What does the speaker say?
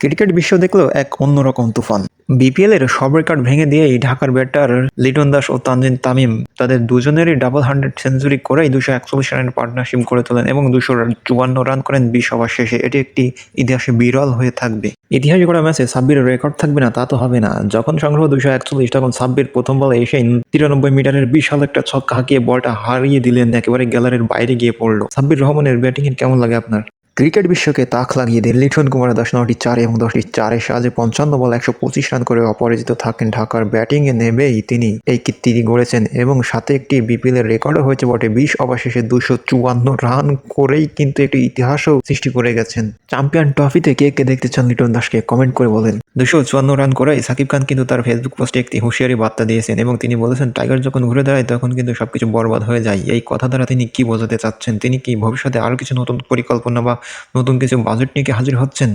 Cricket বিশ্ব দেখল এক অন্যরকম তুফান। বিপিএল এর সব রেকর্ড ভেঙে দিয়েই ঢাকার ব্যাটার লিটন দাস ও তানজিন তামিম তাদের দুজনেরই ডাবল হান্ড্রেড সেঞ্চুরি করেই দুশো একচল্লিশ রানের পার্টনারশিপ করে তোলেন এবং দুশো চুয়ান্ন রান করেন বিশ ওভার শেষে। এটি একটি ইতিহাসে বিরল হয়ে থাকবে। ইতিহাসে করা ম্যাচে সাব্বিরের রেকর্ড থাকবে না, তা তো হবে না। যখন সংগ্রহ দুশো একচল্লিশ, তখন সাব্বির প্রথম বলে এসে তিরানব্বই মিটারের বিশাল একটা ছক্কা হাঁকিয়ে বলটা হারিয়ে দিলেন, একেবারে গ্যালারির বাইরে গিয়ে পড়ল। সাব্বির রহমানের ব্যাটিং কেমন লাগে আপনার? ক্রিকেট বিশ্বকে তাক লাগিয়ে দেন লিটন কুমার দাস নটি চার এবং দশটি চারের সাহায্যে পঞ্চান্ন বল, একশো পঁচিশ রান করে অপরাজিত থাকেন ঢাকার ব্যাটিংয়ে নেমেই তিনি। এই কীর্তি গড়েছেন এবং সাথে একটি বিপিএল এর রেকর্ডও হয়েছে বটে। বিশ অবশেষে দুশো চুয়ান্ন রান করেই কিন্তু একটি ইতিহাসও সৃষ্টি করে গেছেন। চ্যাম্পিয়ন ট্রফিতে কে কে দেখতে চান লিটন দাসকে কমেন্ট করে বলেন। দুশো চুয়ান্ন রান করে সাকিব খান কিন্তু তার ফেসবুক পোস্টে একটি হুঁশিয়ারি বার্তা দিয়েছেন এবং তিনি বলেছেন, টাইগার যখন ঘুরে দাঁড়ায় তখন কিন্তু সবকিছু বরবাদ হয়ে যায়। এই কথা দ্বারা তিনি কি বোঝাতে চাচ্ছেন? তিনি কি ভবিষ্যতে আরও কিছু নতুন পরিকল্পনা বা নতুন কিছু বাজেট নিয়ে কি হাজির হচ্ছেন?